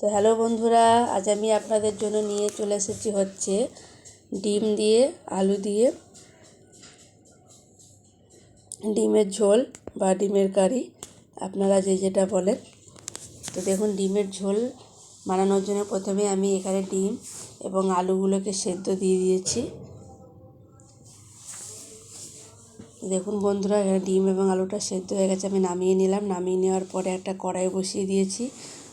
তো হ্যালো বন্ধুরা, আজ আমি আপনাদের জন্য নিয়ে চলে এসেছি হচ্ছে ডিম দিয়ে, আলু দিয়ে, ডিমের ঝোল বা ডিমের কারি। আপনারা যে যেটা বলেন। তো দেখুন, ডিমের ঝোল বানানোর জন্য প্রথমে আমি এখানে ডিম এবং আলুগুলোকে সেদ্ধ দিয়ে দিয়েছি। দেখুন বন্ধুরা, এখানে ডিম এবং আলুটা সেদ্ধ হয়ে গেছে, আমি নামিয়ে নিলাম। নামিয়ে নেওয়ার পরে একটা কড়াই বসিয়ে দিয়েছি।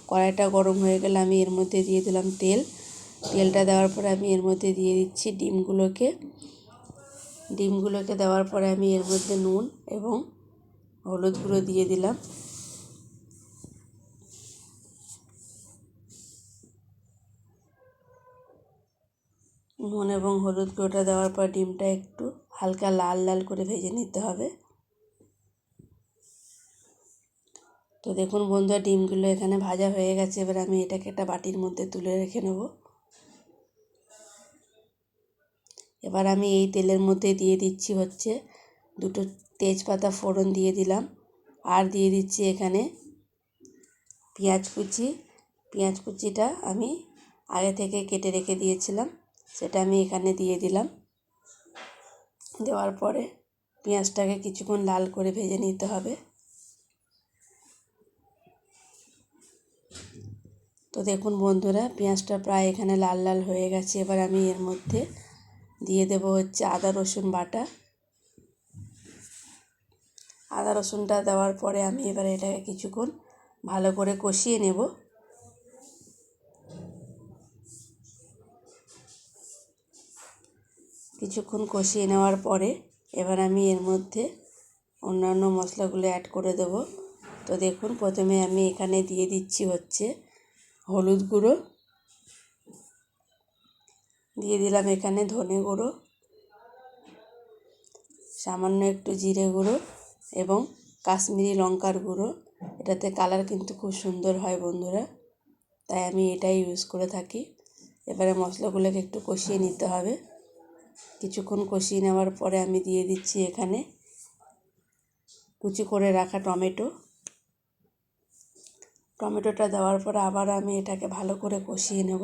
কড়াইটা গরম হয়ে গেলে আমি এর মধ্যে দিয়ে দিলাম তেল। তেলটা দেওয়ার পরে আমি এর মধ্যে দিয়ে দিচ্ছি ডিমগুলোকে। ডিমগুলোকে দেওয়ার পরে আমি এর মধ্যে নুন এবং হলুদ গুঁড়ো দিয়ে দিলাম। নুন এবং হলুদ গুঁড়োটা দেওয়ার পর ডিমটা একটু হালকা লাল লাল করে ভেজে নিতে হবে। তো দেখুন বন্ধুরা, ডিমগুলো এখানে ভাজা হয়ে গেছে। এবার আমি এটাকে একটা বাটির মধ্যে তুলে রেখে নেব। এবার আমি এই তেলের মধ্যে দিয়ে দিচ্ছি হচ্ছে দুটো তেজপাতা ফোড়ন দিয়ে দিলাম। আর দিয়ে দিচ্ছি এখানে পেঁয়াজ কুচি। পেঁয়াজ কুচিটা আমি আগে থেকে কেটে রেখে দিয়েছিলাম, সেটা আমি এখানে দিয়ে দিলাম। দেওয়ার পরে পেঁয়াজটাকে কিছুক্ষণ লাল করে ভেজে নিতে হবে। তো দেখুন বন্ধুরা, পেঁয়াজটা প্রায় এখানে লাল লাল হয়ে গেছে। এবার আমি এর মধ্যে দিয়ে দেব হচ্ছে আদা, রসুন বাটা। আদা, রসুনটা দেওয়ার পরে আমি এবার এটাকে কিছুক্ষণ ভালো করে কষিয়ে নেব। কিছুক্ষণ কষিয়ে নেওয়ার পরে এবার আমি এর মধ্যে অন্যান্য মশলাগুলো অ্যাড করে দেব। তো দেখুন, প্রথমে আমি এখানে দিয়ে দিচ্ছি হচ্ছে হলুদ গুঁড়ো। দিয়ে দিলাম এখানে ধনে গুঁড়ো। সামান্য একটু জিরে গুঁড়ো এবং কাশ্মীরি লঙ্কার গুঁড়ো। এটাতে কালার কিন্তু খুব সুন্দর হয় বন্ধুরা। তাই আমি এটাই ইউজ করে থাকি। এবারে মশলাগুলোকে একটু কষিয়ে নিতে হবে। কিছুক্ষণ কষিয়ে নেওয়ার পরে আমি দিয়ে দিচ্ছি এখানে কুচি করে রাখা টমেটো। টমেটোটা দেওয়ার পরে আবার আমি এটাকে ভালো করে কষিয়ে নেব।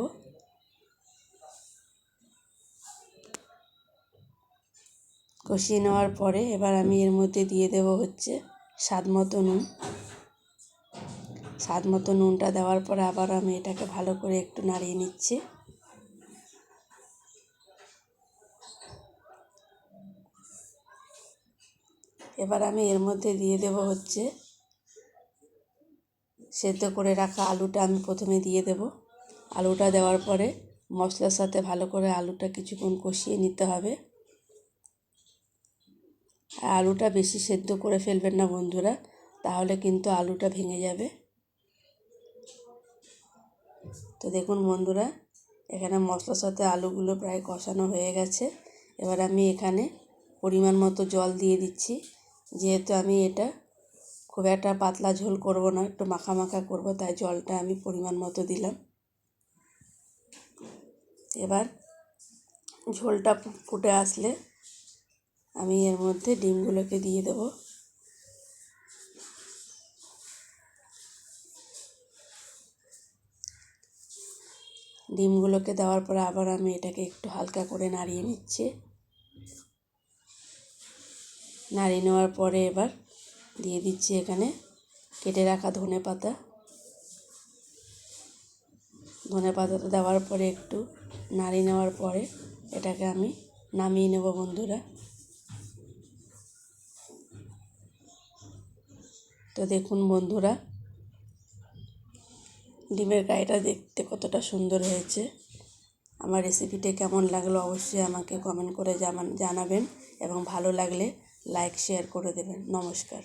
কষিয়ে নেওয়ার পরে এবার আমি এর মধ্যে দিয়ে দেব হচ্ছে স্বাদ মতো নুন। স্বাদ মতো নুনটা দেওয়ার পরে আবার আমি এটাকে ভালো করে একটু নাড়িয়ে নিচ্ছি। এবার আমি এর মধ্যে দিয়ে দেব হচ্ছে সেদ্ধ করে রাখা আলুটা আমি প্রথমে দিয়ে দেব। আলুটা দেওয়ার পরে মশলার সাথে ভালো করে আলুটা কিছুক্ষণ কষিয়ে নিতে হবে। আলুটা বেশি সেদ্ধ করে ফেলবেন না বন্ধুরা, তাহলে কিন্তু আলুটা ভেঙে যাবে। তো দেখুন বন্ধুরা, এখানে মশলার সাথে আলুগুলো প্রায় কষানো হয়ে গেছে। এবার আমি এখানে পরিমাণ মতো জল দিয়ে দিচ্ছি, যেহেতু আমি এটা খুব একটা পাতলা ঝোল করব না, একটু মাখা মাখা করব, তাই জলটা আমি পরিমাণ মতো দিলাম। এবার ঝোলটা ফুটে আসলে আমি এর মধ্যে ডিমগুলোকে দিয়ে দেব। ডিমগুলোকে দেওয়ার পরে আবার আমি এটাকে একটু হালকা করে নাড়িয়ে নিচ্ছি। নাড়িয়ে নেওয়ার পরে এবার দিয়ে দিচ্ছি এখানে। কেটে রাখা ধনে পাতা। ধনে পাতাটা দেওয়ার পরে একটু নাড়িয়ে নেওয়ার পরে এটাকে আমি নামিয়ে নেব বন্ধুরা। তো দেখুন বন্ধুরা, ডিমের গায়েটা দেখতে কতটা সুন্দর হয়েছে। আমার রেসিপিটা কেমন লাগল অবশ্যই আমাকে কমেন্ট করে জানাবেন এবং ভালো লাগলে লাইক, শেয়ার করে দেবেন। নমস্কার।